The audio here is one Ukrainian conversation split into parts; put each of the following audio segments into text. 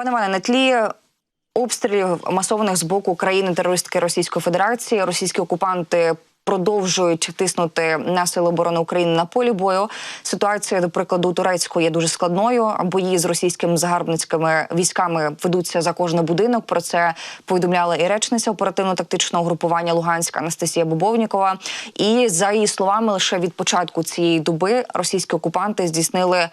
Пане Іване, на тлі обстрілів масованих з боку країни терористки Російської Федерації, російські окупанти. Продовжують тиснути на сили оборони України на полі бою. Ситуація, до прикладу, у Турецьку є дуже складною. Бої з російськими загарбницькими військами ведуться за кожний будинок. Про це повідомляла і речниця оперативно-тактичного групування Луганська Анастасія Бобовнікова. І за її словами, лише від початку цієї доби російські окупанти здійснили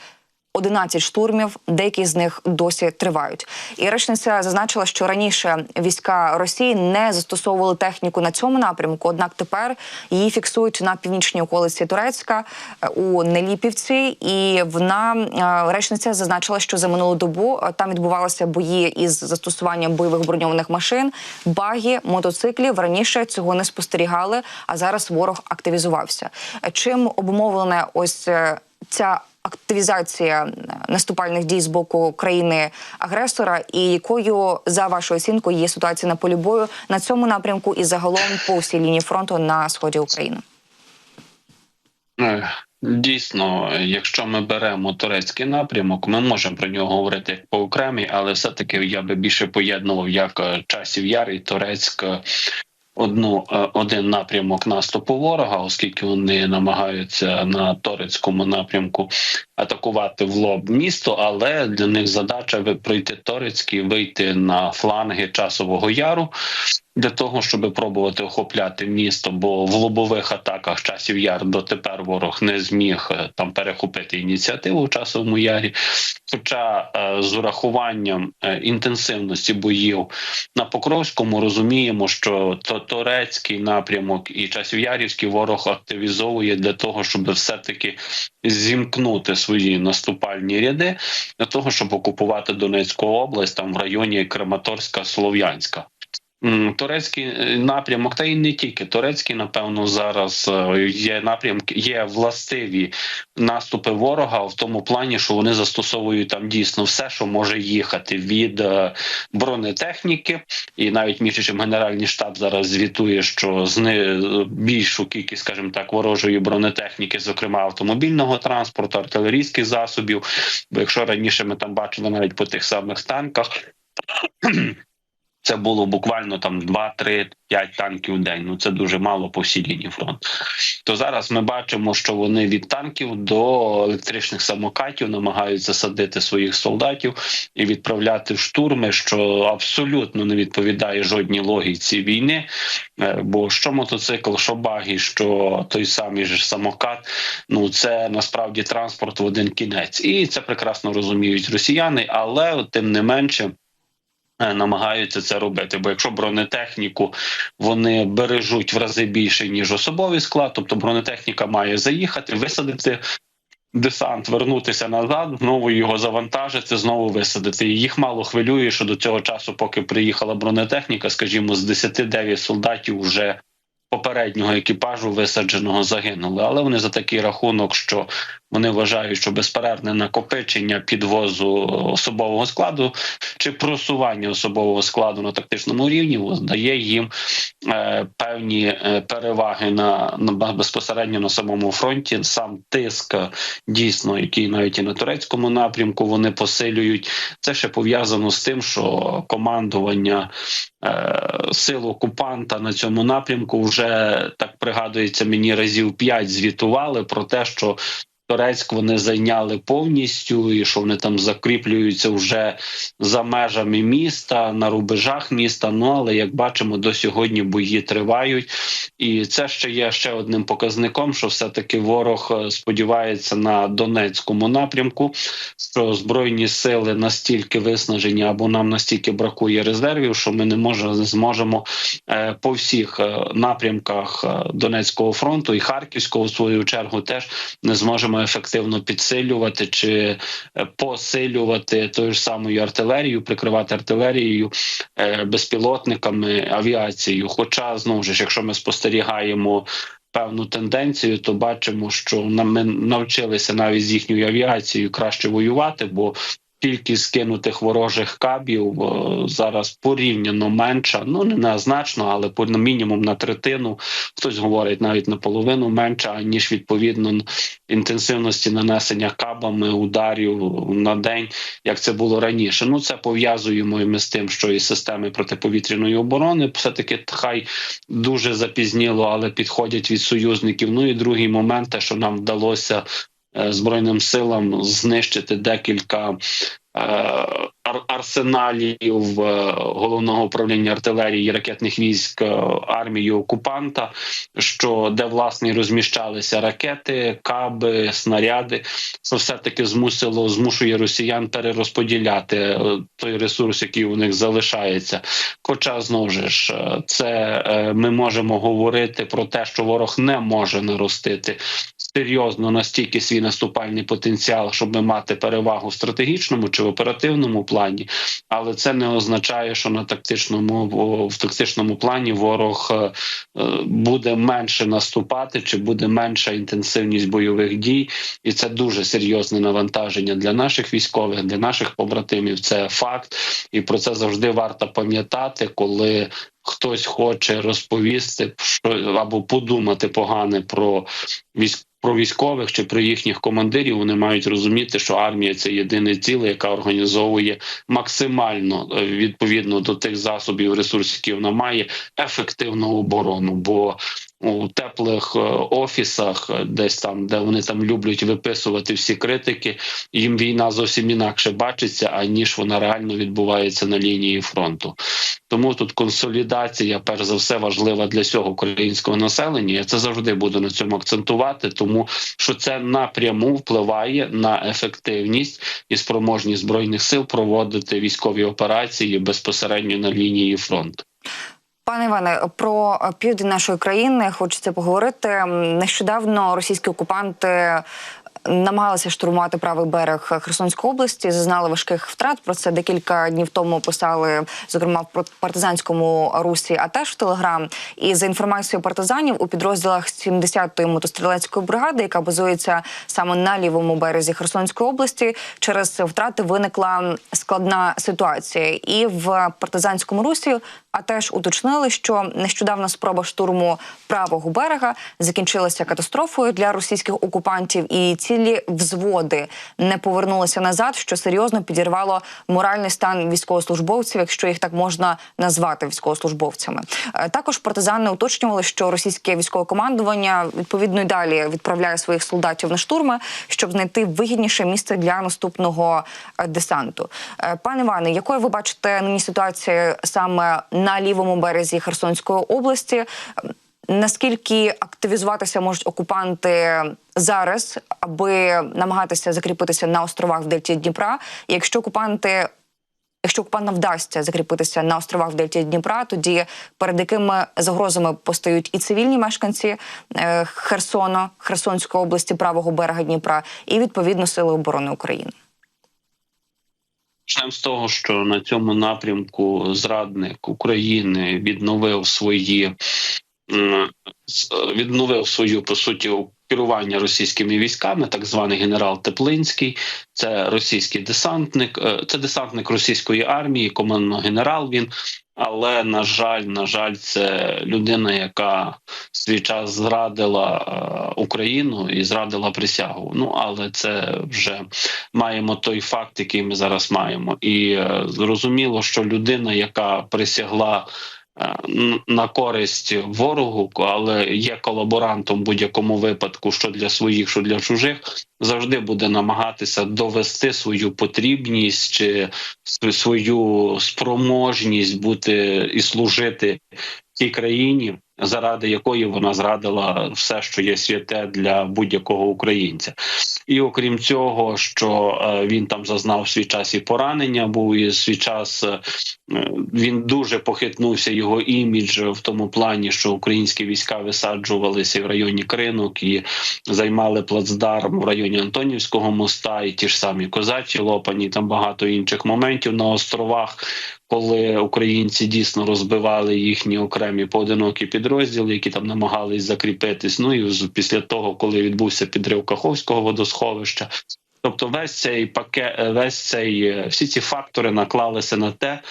11 штурмів, деякі з них досі тривають. І речниця зазначила, що раніше війська Росії не застосовували техніку на цьому напрямку однак тепер її фіксують на північній околиці Турецька е, у Неліпівці. І вона е, речниця зазначила, що за минулу добу е, там відбувалися бої із застосуванням бойових броньованих машин, багі, мотоциклів. Раніше цього не спостерігали, а зараз ворог активізувався. Чим обумовлене ось ця активізація наступальних дій з боку країни агресора, і якою за вашою оцінкою є ситуація на полі бою на цьому напрямку і загалом по всій лінії фронту на сході України? Е, Дійсно, якщо ми беремо турецький напрямок, ми можемо про нього говорити як по окремій, але все-таки я би більше поєднував як е, часів яр і Турецьк одну е, один напрямок наступу ворога, оскільки вони намагаються на Торецькому напрямку атакувати в лоб місто, але для них задача пройти турецький, вийти на фланги часового яру для того, щоб пробувати охопляти місто, бо в лобових атаках часів яр дотепер ворог не зміг е, там перехопити ініціативу в часовому ярі. Хоча е, з урахуванням е, інтенсивності боїв на Покровському розуміємо, що то турецький напрямок і часів'ярівський ворог активізовує для того, щоб все-таки зімкнути свої наступальні ряди для того, щоб окупувати Донецьку область там в районі Краматорська, Слов'янська. Турецький е, напрямок, та й не тільки турецький, напевно, зараз е, є напрямки, є властиві наступи ворога в тому плані, що вони застосовують там дійсно все, що може їхати від е, бронетехніки, і навіть між іншим генеральний штаб зараз звітує, що зни більшу кількість, скажімо так, ворожої бронетехніки, зокрема автомобільного транспорту, артилерійських засобів. Бо якщо раніше ми там бачили навіть по тих самих танках. Це було буквально там 2, 3, 5 танків в день. Ну це дуже мало по всій лінії фронту. То зараз ми бачимо, що вони від танків до електричних самокатів намагаються садити своїх солдатів і відправляти штурми, що абсолютно не відповідає жодній логіці війни. Е, Бо що мотоцикл, що багі, що той самий ж самокат, ну це насправді транспорт в один кінець, і це прекрасно розуміють росіяни, але тим не менше. Е, Намагаються це робити, бо якщо бронетехніку вони бережуть в рази більше ніж особовий склад, тобто бронетехніка має заїхати, висадити десант, вернутися назад, знову його завантажити, знову висадити. І їх мало хвилює, що до цього часу, поки приїхала бронетехніка, скажімо, з 10-9 солдатів вже попереднього екіпажу висадженого загинули. Але вони за такий рахунок, що вони вважають, що безперервне накопичення підвозу особового складу чи просування особового складу на тактичному рівні дає їм е, певні е, переваги на, на безпосередньо на самому фронті. Сам тиск е, дійсно, який навіть і на турецькому напрямку вони посилюють. Це ще пов'язано з тим, що командування сил окупанта на цьому напрямку вже так пригадується мені разів п'ять звітували про те, що Турецьк вони зайняли повністю, і що вони там закріплюються вже за межами міста на рубежах міста. Ну але як бачимо, до сьогодні бої тривають, і це ще є ще одним показником, що все таки ворог е, сподівається на Донецькому напрямку, що збройні сили настільки виснажені, або нам настільки бракує резервів, що ми не можемо не зможемо е, по всіх е, напрямках Донецького фронту і Харківського в свою чергу теж не зможемо ефективно підсилювати чи е, посилювати тою ж самою артилерією, прикривати артилерією, е, безпілотниками, авіацією. Хоча знову ж, якщо ми спостерігаємо. Певну тенденцію, то бачимо, що ми навчилися навіть з їхньою авіацією краще воювати, бо Кількість скинутих ворожих кабів е, зараз порівняно менша. Ну не на значно, але по мінімум на третину. Хтось говорить навіть на половину менша, ніж відповідно інтенсивності нанесення кабами ударів на день, як це було раніше. Ну це пов'язуємо і ми з тим, що і системи протиповітряної оборони все таки хай дуже запізніло, але підходять від союзників. Ну і другий момент, те, що нам вдалося збройним силам знищити декілька. е, ар- Арсеналів е, головного управління артилерії і ракетних військ е, армії окупанта, що де власне розміщалися ракети, каби, снаряди, це все таки змусило змушує росіян перерозподіляти е, той ресурс, який у них залишається. Хоча знову ж е, це е, ми можемо говорити про те, що ворог не може наростити серйозно настільки свій наступальний потенціал, щоб мати перевагу в стратегічному чи в оперативному плані, але це не означає, що на тактичному в тактичному плані ворог е, е, буде менше наступати, чи буде менша інтенсивність бойових дій, і це дуже серйозне навантаження для наших військових, для наших побратимів. Це факт, і про це завжди варто пам'ятати, коли. Хтось хоче розповісти що або подумати погане про військ про військових чи про їхніх командирів. Вони мають розуміти, що армія це єдине ціле, яка організовує максимально е, відповідно до тих засобів ресурсів, які вона має ефективну оборону. Бо у теплих е, офісах, е, десь там, де вони там люблять виписувати всі критики, їм війна зовсім інакше бачиться, аніж вона реально відбувається на лінії фронту. Тому тут консолідація, перш за все, важлива для всього українського населення. Я це завжди буду на цьому акцентувати, тому що це напряму впливає на ефективність і спроможність збройних сил проводити військові операції безпосередньо на лінії фронту. Пане Іване, про південь нашої країни хочеться поговорити. Нещодавно російські окупанти намагалися штурмувати правий берег Херсонської області, зазнали важких втрат. Про це декілька днів тому писали, зокрема в партизанському русі, а теж в Телеграм. І за інформацією партизанів у підрозділах 70-ї мотострілецької бригади, яка базується саме на лівому березі Херсонської області, через втрати виникла складна ситуація. І в партизанському русі а теж уточнили, що нещодавна спроба штурму правого берега закінчилася катастрофою для російських окупантів, і цілі взводи не повернулися назад, що серйозно підірвало моральний стан військовослужбовців, якщо їх так можна назвати військовослужбовцями. Е, Також партизани уточнювали, що російське військове командування відповідно й далі відправляє своїх солдатів на штурми, щоб знайти вигідніше місце для наступного е, десанту. Е, Пане Іване, якою ви бачите нині ситуацію саме на лівому березі Херсонської області? Наскільки активізуватися можуть окупанти зараз, аби намагатися закріпитися на островах в Дельті Дніпра? Якщо окупанти, якщо окупантам вдасться закріпитися на островах в Дельті Дніпра, тоді перед якими загрозами постають і цивільні мешканці е, Херсона, Херсонської області, правого берега Дніпра, і відповідно сили оборони України? Почнемо з того, що на цьому напрямку зрадник України відновив свої відновив свою по суті керування російськими військами, так званий генерал Теплинський. Це російський десантник, е, це десантник російської армії, командно генерал. Він, але на жаль, на жаль, це людина, яка свій час зрадила е, Україну і зрадила присягу. Ну але це вже маємо той факт, який ми зараз маємо, і е, зрозуміло, що людина, яка присягла. Е, На користь ворогу, але є колаборантом в будь-якому випадку, що для своїх, що для чужих, завжди буде намагатися довести свою потрібність чи свою спроможність бути і служити тій країні, заради якої вона зрадила все, що є святе для будь-якого українця. І окрім цього, що е, він там зазнав свій час і поранення, був і свій час е, він дуже похитнувся його імідж в тому плані, що українські війська висаджувалися в районі Кринок і займали плацдарм в районі Антонівського моста, і ті ж самі козачі лопані, там багато інших моментів на островах. Коли українці дійсно розбивали їхні окремі поодинокі підрозділи, які там намагались закріпитись. Ну і після того, коли відбувся підрив Каховського водосховища, Тобто, весь цей пакет, весь цей е, всі ці фактори наклалися на те,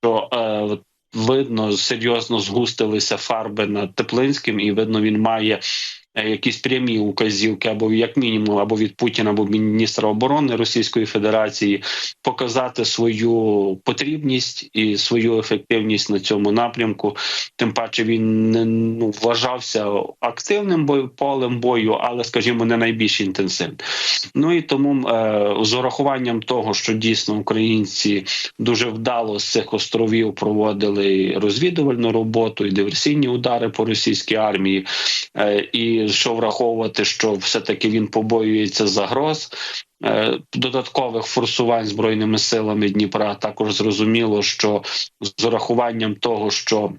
що е, видно серйозно згустилися фарби над Теплинським, і видно, він має е, якісь прямі указівки, або як мінімум, або від Путіна, або міністра оборони Російської Федерації, показати свою потрібність і свою ефективність на цьому напрямку. Тим паче він не ну, вважався активним бою полем бою, але, скажімо, не найбільш інтенсивним. Ну і тому е, з урахуванням того, що дійсно українці дуже вдало з цих островів проводили розвідувальну роботу і диверсійні удари по російській армії, е, і що враховувати, що все таки він побоюється загроз. е, Додаткових форсувань збройними силами Дніпра також зрозуміло, що з урахуванням того, що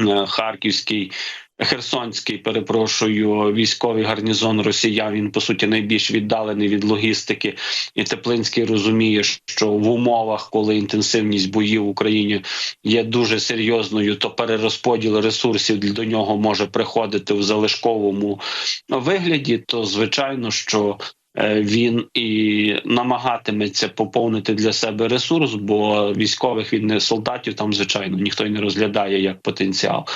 е, Харківський Херсонський, перепрошую, військовий гарнізон Росія. Він по суті найбільш віддалений від логістики, і Теплинський розуміє, що в умовах, коли інтенсивність боїв в Україні є дуже серйозною, то перерозподіл ресурсів до нього може приходити в залишковому вигляді. То звичайно, що він і намагатиметься поповнити для себе ресурс, бо військових він не солдатів там, звичайно, ніхто й не розглядає як потенціал,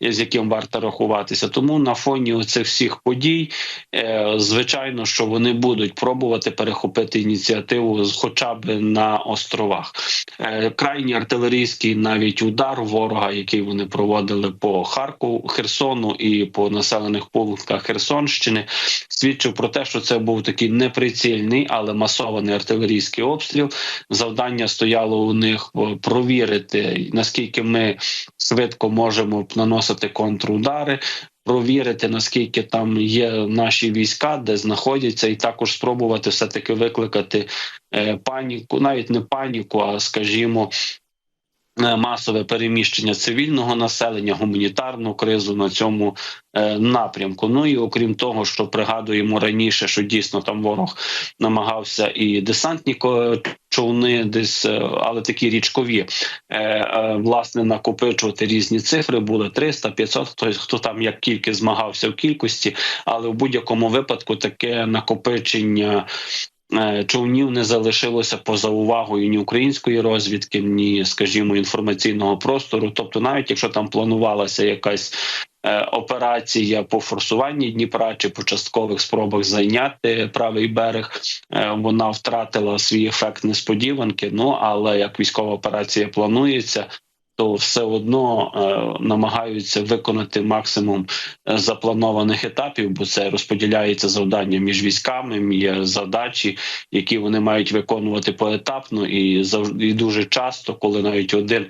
з яким варто рахуватися. Тому на фоні цих всіх подій, е, звичайно, що вони будуть пробувати перехопити ініціативу, хоча б на островах. Е, Крайній артилерійський навіть удар ворога, який вони проводили по Харкову, Херсону і по населених пунктах Херсонщини, свідчив про те, що це був такий неприцільний, але масований артилерійський обстріл. Завдання стояло у них е, провірити наскільки ми швидко можемо наносити контрудари. Провірити наскільки там є наші війська, де знаходяться, і також спробувати все таки викликати е, паніку, навіть не паніку, а скажімо, масове переміщення цивільного населення, гуманітарну кризу на цьому е, напрямку. Ну і окрім того, що пригадуємо раніше, що дійсно там ворог намагався і десантні човни, десь, е, але такі річкові, е, е, власне, накопичувати різні цифри. Були 300, 500, хто, хто там як кільки змагався в кількості, але в будь-якому випадку таке накопичення. Е, Човнів не залишилося поза увагою ні української розвідки, ні, скажімо, інформаційного простору. Тобто, навіть якщо там планувалася якась е, операція по форсуванні Дніпра чи по часткових спробах зайняти правий берег, е, вона втратила свій ефект несподіванки. Ну але як військова операція планується. То все одно е, намагаються виконати максимум е, запланованих етапів, бо це розподіляється завдання між військами. Є задачі, які вони мають виконувати поетапно, і завжди дуже часто, коли навіть один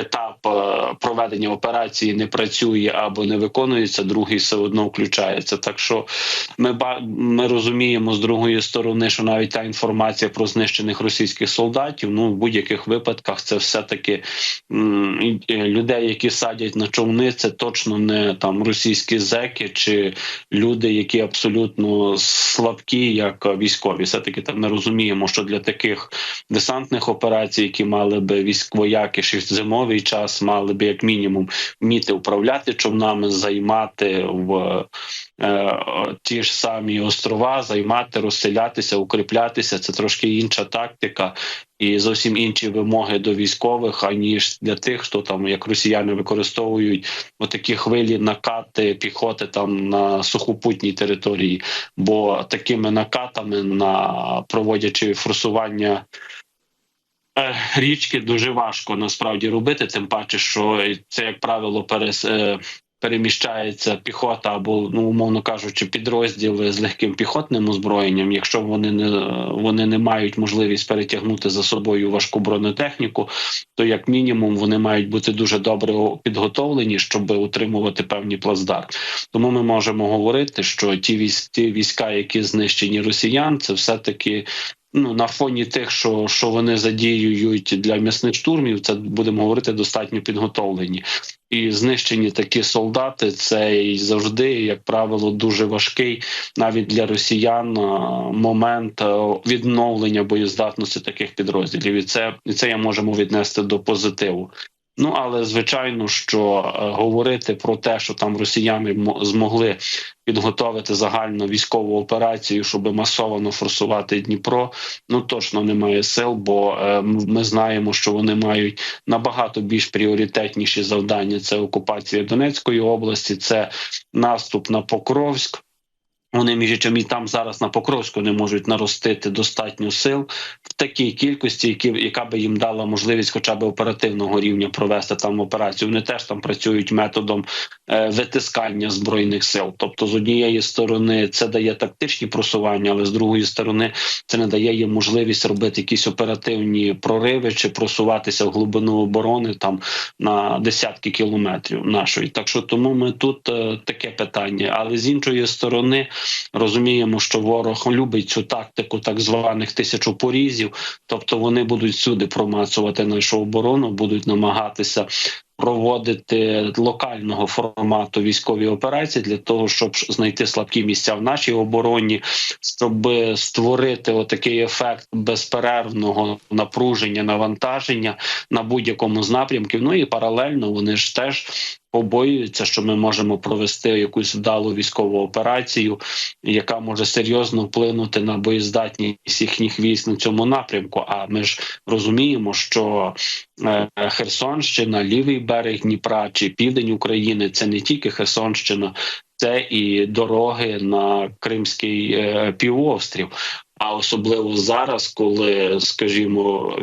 етап е, проведення операції не працює або не виконується, другий все одно включається. Так що ми ми розуміємо з другої сторони, що навіть та інформація про знищених російських солдатів, ну в будь-яких випадках, це все таки людей, які садять на човни, це точно не там російські зеки чи люди, які абсолютно слабкі, як військові. Все таки там ми розуміємо, що для таких десантних операцій, які мали би військовояки ще в зимовий час, мали би як мінімум вміти управляти човнами, займати в е, ті ж самі острова, займати, розселятися, укріплятися. Це трошки інша тактика. І зовсім інші вимоги до військових, аніж для тих, хто там як росіяни використовують отакі хвилі накати піхоти там на сухопутній території. Бо такими накатами на проводячи форсування е, річки дуже важко насправді робити. Тим паче, що це як правило перес. е, Переміщається піхота або ну умовно кажучи, підрозділи з легким піхотним озброєнням. Якщо вони не вони не мають можливість перетягнути за собою важку бронетехніку, то як мінімум вони мають бути дуже добре підготовлені, щоб утримувати певні плацдарм. Тому ми можемо говорити, що ті війська, які знищені росіян, це все таки. Ну, на фоні тих, що що вони задіюють для м'ясних штурмів, це будемо говорити достатньо підготовлені. І знищені такі солдати, це і завжди, як правило, дуже важкий навіть для росіян момент відновлення боєздатності таких підрозділів. І це і це я можемо віднести до позитиву. Ну але звичайно, що е, говорити про те, що там росіяни мо- змогли підготовити загальну військову операцію, щоб масово форсувати Дніпро, ну точно немає сил, бо е, ми знаємо, що вони мають набагато більш пріоритетніші завдання: це окупація Донецької області, це наступ на Покровськ. Вони між іншим і там зараз на Покровську не можуть наростити достатньо сил в такій кількості, які яка би їм дала можливість, хоча б оперативного рівня провести там операцію. Вони теж там працюють методом е, витискання збройних сил. Тобто, з однієї сторони це дає тактичні просування, але з другої сторони це не дає їм можливість робити якісь оперативні прориви чи просуватися в глибину оборони там на десятки кілометрів нашої. Так що тому ми тут е, таке питання. Але з іншої сторони розуміємо, що ворог любить цю тактику так званих тисячопорізів, тобто вони будуть всюди промацувати нашу оборону, будуть намагатися. Проводити локального формату військові операції для того, щоб знайти слабкі місця в нашій обороні, щоб створити отакий ефект безперервного напруження, навантаження на будь-якому з напрямків. Ну і паралельно вони ж теж побоюються, що ми можемо провести якусь вдалу військову операцію, яка може серйозно вплинути на боєздатність їхніх військ на цьому напрямку. А ми ж розуміємо, що е, Херсонщина, лівий берег Дніпра чи південь України це не тільки Херсонщина, це і дороги на Кримський е, півострів. А особливо зараз, коли, скажімо,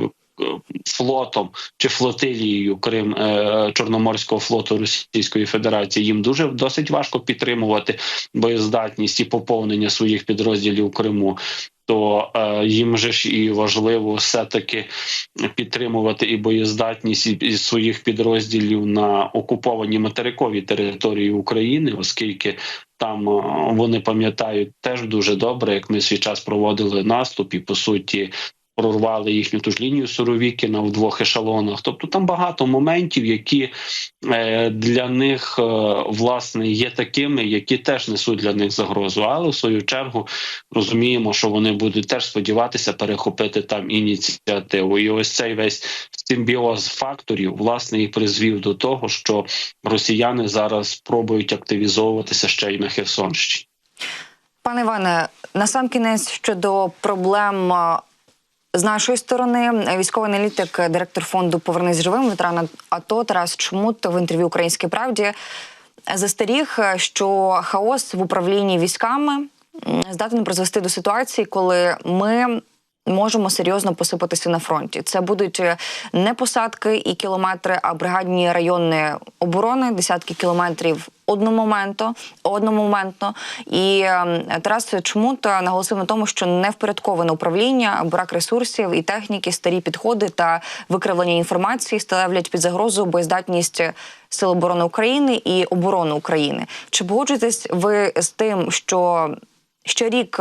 флотом чи флотилією Крим е, Чорноморського флоту Російської Федерації їм дуже досить важко підтримувати боєздатність і поповнення своїх підрозділів у Криму. То е, їм же ж і важливо все таки підтримувати і боєздатність і, і своїх підрозділів на окупованій материковій території України, оскільки там е, вони пам'ятають теж дуже добре, як ми свій час проводили наступ і по суті. Прорвали їхню ту ж лінію Суровікіна в двох ешелонах. Тобто там багато моментів, які е, для них е, власне є такими, які теж несуть для них загрозу. Але в свою чергу розуміємо, що вони будуть теж сподіватися перехопити там ініціативу. І ось цей весь симбіоз факторів власне і призвів до того, що росіяни зараз спробують активізовуватися ще й на Херсонщині. Пане Іване, насамкінець щодо проблем з нашої сторони, військовий аналітик, директор фонду Повернись живим ветеран АТО Тарас Чмут в інтерв'ю Українській правді застеріг, що хаос в управлінні військами здатен призвести до ситуації, коли ми. Можемо серйозно посипатися на фронті. Це будуть е, не посадки і кілометри, а бригадні райони оборони, десятки кілометрів одномоментно, одномоментно. І е, Тарас Чмут наголосив на тому, що невпорядковане управління, брак ресурсів і техніки, старі підходи та викривлення інформації ставлять під загрозу боєздатність Сил оборони України і оборони України. Чи погоджуєтесь ви з тим, що ще рік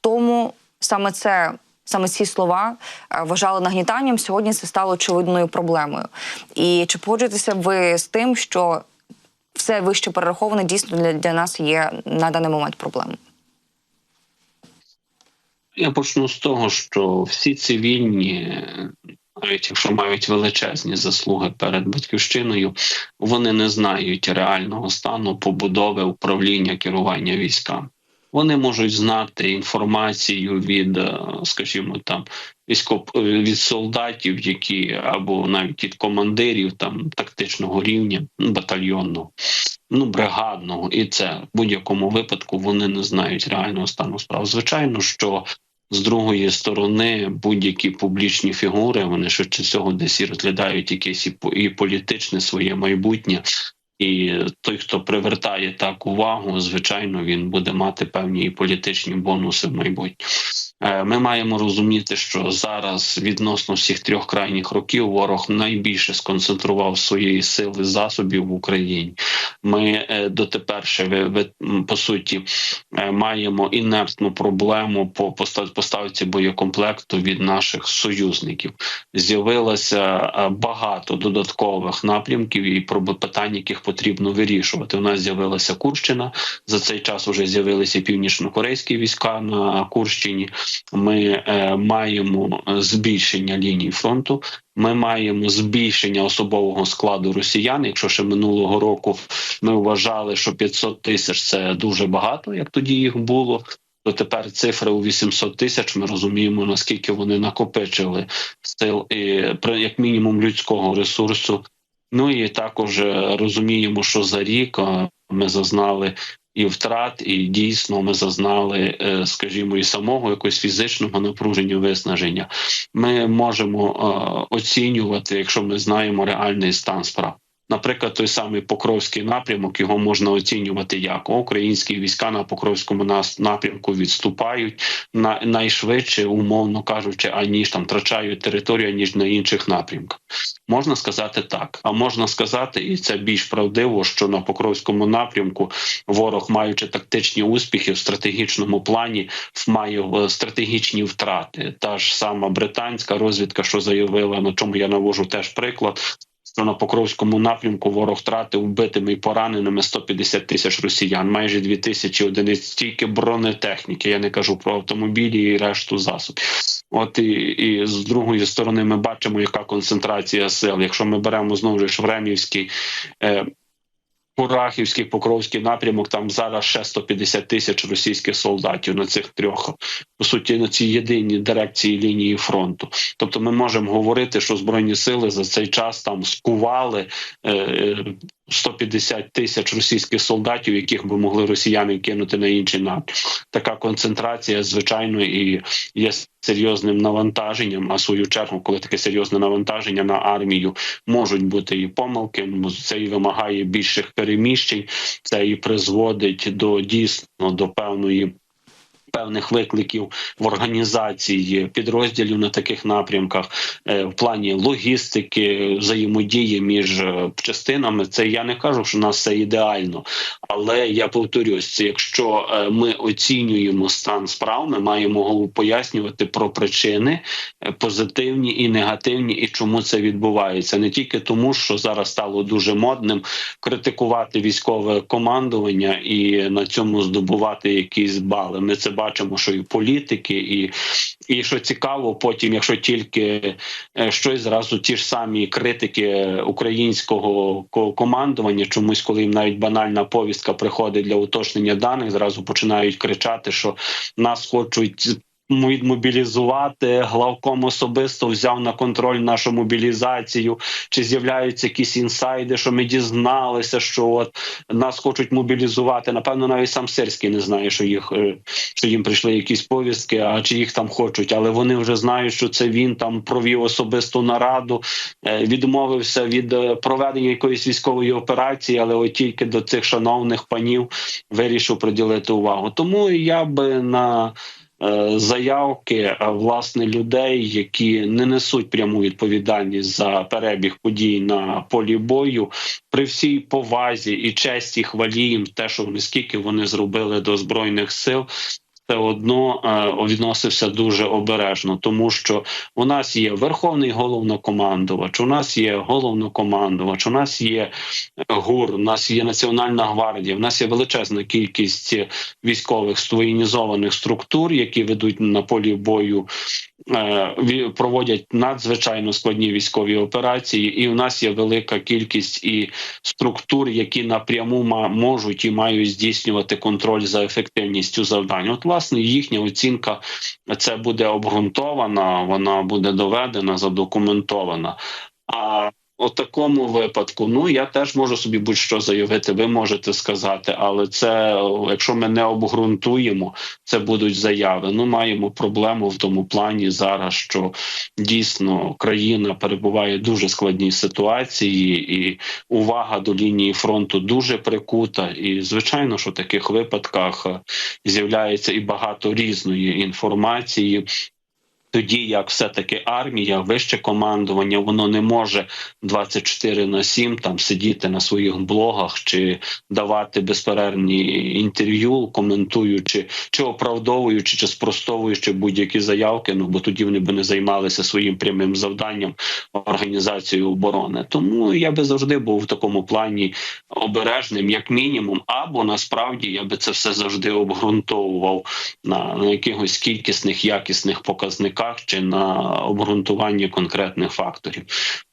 тому саме це? Саме ці слова е, вважали нагнітанням. Сьогодні це стало очевидною проблемою. І чи погоджуєтеся ви з тим, що все вище перераховане дійсно для, для нас є на даний момент проблемою? Я почну з того, що всі цивільні, навіть якщо мають величезні заслуги перед батьківщиною, вони не знають реального стану побудови управління керування військами. Вони можуть знати інформацію від, е, скажімо, там військоп від солдатів, які або навіть від командирів там тактичного рівня, ну, батальйонного, ну бригадного, і це в будь-якому випадку вони не знають реального стану справ. Звичайно, що з другої сторони будь-які публічні фігури вони швидше всього десь і розглядають якесь і політичне своє майбутнє. І той, хто привертає так увагу, звичайно, він буде мати певні політичні бонуси в майбутньому. Е, Ми маємо розуміти, що зараз відносно всіх трьох крайніх років ворог найбільше сконцентрував своєї сили засобів в Україні. Ми е, дотепер ще по суті е, маємо інертну проблему по постав- поставці боєкомплекту від наших союзників. З'явилося багато додаткових напрямків і питань, яких потрібно вирішувати. У нас з'явилася Курщина. За цей час вже з'явилися північно-корейські війська на Курщині. Ми е, маємо збільшення лінії фронту. Ми маємо збільшення особового складу росіян. Якщо ще минулого року ми вважали, що 500 тисяч це дуже багато, як тоді їх було. То тепер цифри у 800 тисяч. Ми розуміємо наскільки вони накопичили сил і як мінімум людського ресурсу. Ну і також е, розуміємо, що за рік е, ми зазнали і втрат, і дійсно ми зазнали, е, скажімо, і самого якогось фізичного напруження, виснаження. Ми можемо е, оцінювати, якщо ми знаємо реальний стан справ. Наприклад, той самий Покровський напрямок його можна оцінювати як українські війська на Покровському напрямку відступають на найшвидше, умовно кажучи, аніж там втрачають територію, ніж на інших напрямках. Можна сказати так, а можна сказати, і це більш правдиво, що на Покровському напрямку ворог, маючи тактичні успіхи в стратегічному плані, має е, стратегічні втрати. Та ж сама британська розвідка, що заявила, на чому я навожу теж приклад. Що на Покровському напрямку ворог втратив вбитими і пораненими 150 тисяч росіян, майже 2 тисячі одиниць тільки бронетехніки. Я не кажу про автомобілі і решту засобів. От і, і з другої сторони, ми бачимо, яка концентрація сил. Якщо ми беремо знову ж Времівський. Е, Курахівський, Покровський напрямок, там зараз ще 150 тисяч російських солдатів на цих трьох, по суті, на цій єдиній дирекції лінії фронту. Тобто, ми можемо говорити, що збройні сили за цей час там скували е, 150 тисяч російських солдатів, яких би могли росіяни кинути на інший напрямок. Така концентрація, звичайно, і є серйозним навантаженням. А в свою чергу, коли таке серйозне навантаження на армію, можуть бути і помилки. м, Це і вимагає більших переміщень, це і призводить до дійсно до певної. Певних викликів в організації підрозділів на таких напрямках е, в плані логістики, взаємодії між е, частинами. Це я не кажу, що у нас все ідеально, але я повторюсь, якщо е, ми оцінюємо стан справ, ми маємо пояснювати про причини позитивні і негативні, і чому це відбувається. Не тільки тому, що зараз стало дуже модним критикувати військове командування і на цьому здобувати якісь бали. Ми це бачимо, що і політики, і, і що цікаво, потім, якщо тільки е, щось зразу ті ж самі критики українського ко- командування, чомусь, коли їм навіть банальна повістка приходить для уточнення даних, зразу починають кричати, що нас хочуть. Відмобілізувати главком особисто взяв на контроль нашу мобілізацію. Чи з'являються якісь інсайди, що ми дізналися, що от нас хочуть мобілізувати? Напевно, навіть сам Сирський не знає, що їх е, що їм прийшли якісь повістки, а чи їх там хочуть. Але вони вже знають, що це він там провів особисту нараду, е, відмовився від е, проведення якоїсь військової операції, але от тільки до цих шановних панів вирішив приділити увагу. Тому я би на заявки е, власне людей, які не несуть пряму відповідальність за перебіг подій на полі бою, при всій повазі і честі хвалі їм те, що наскільки вони зробили до збройних сил. Все одно е, відносився дуже обережно, тому що у нас є верховний головнокомандувач, у нас є головнокомандувач, у нас є ГУР, у нас є Національна гвардія, у нас є величезна кількість військових воєнізованих структур, які ведуть на полі бою, е, проводять надзвичайно складні військові операції, і у нас є велика кількість і структур, які напряму можуть і мають здійснювати контроль за ефективністю завдань. От, власне, їхня оцінка це буде обґрунтована, вона буде доведена, задокументована. А такому випадку, ну я теж можу собі будь-що заявити. Ви можете сказати, але це якщо ми не обґрунтуємо, це будуть заяви. Ну маємо проблему в тому плані зараз, що дійсно країна перебуває в дуже складній ситуації, і увага до лінії фронту дуже прикута. І звичайно, що в таких випадках е, з'являється і багато різної інформації. Тоді як все-таки армія, вище командування, воно не може 24 на 7 там сидіти на своїх блогах чи давати безперервні інтерв'ю, коментуючи чи оправдовуючи, чи спростовуючи будь-які заявки. Ну бо тоді вони би не займалися своїм прямим завданням організацією оборони. Тому я би завжди був в такому плані обережним, як мінімум, або насправді я би це все завжди обґрунтовував на, на якихось кількісних якісних показниках чи на обґрунтуванні конкретних факторів.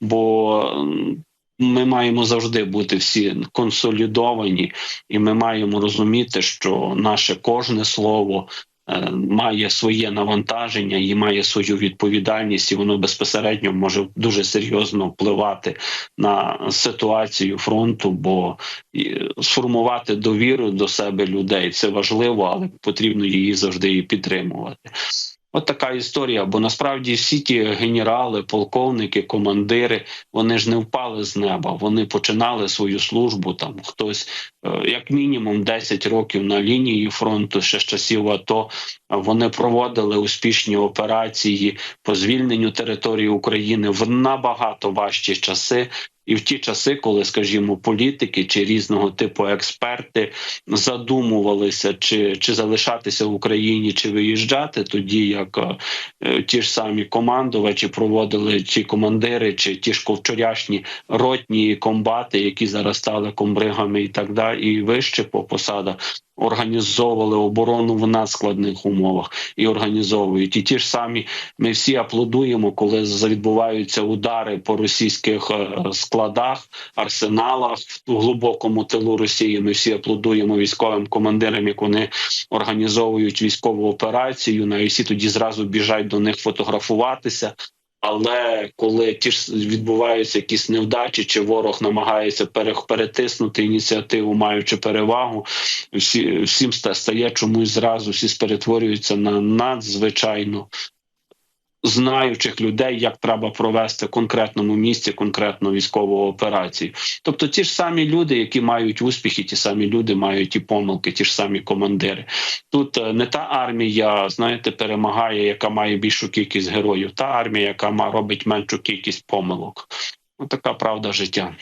Бо ми маємо завжди бути всі консолідовані, і ми маємо розуміти, що наше кожне слово. е, Має своє навантаження і має свою відповідальність, і воно безпосередньо може дуже серйозно впливати на ситуацію фронту, бо сформувати довіру до себе людей це важливо, але потрібно її завжди і підтримувати. От така історія. Бо насправді всі ті генерали, полковники, командири вони ж не впали з неба. Вони починали свою службу. Там хтось е, як мінімум 10 років на лінії фронту, ще з часів АТО. Вони проводили успішні операції по звільненню території України в набагато важчі часи. І в ті часи, коли, скажімо, політики чи різного типу експерти задумувалися, чи чи залишатися в Україні, чи виїжджати, тоді як е, ті ж самі командувачі проводили ті командири, чи ті ж ковчоряшні ротні комбати, які зараз стали комбригами і так далі, і вище по посадах. Організовували оборону в надскладних умовах і організовують і ті ж самі. Ми всі аплодуємо, коли відбуваються удари по російських е, складах, арсеналах в глибокому тилу Росії. Ми всі аплодуємо військовим командирам, як вони організовують військову операцію. На всі тоді зразу біжать до них фотографуватися. Але коли ті ж відбуваються якісь невдачі, чи ворог намагається пере- перетиснути ініціативу, маючи перевагу, всі всім стає чомусь зразу, всі перетворюються на надзвичайно знаючих людей, як треба провести в конкретному місці конкретну військову операцію. Тобто, ті ж самі люди, які мають успіхи, ті самі люди мають і помилки, ті ж самі командири. Тут е, не та армія, знаєте, перемагає, яка має більшу кількість героїв, та армія, яка робить меншу кількість помилок. Ось така правда життя.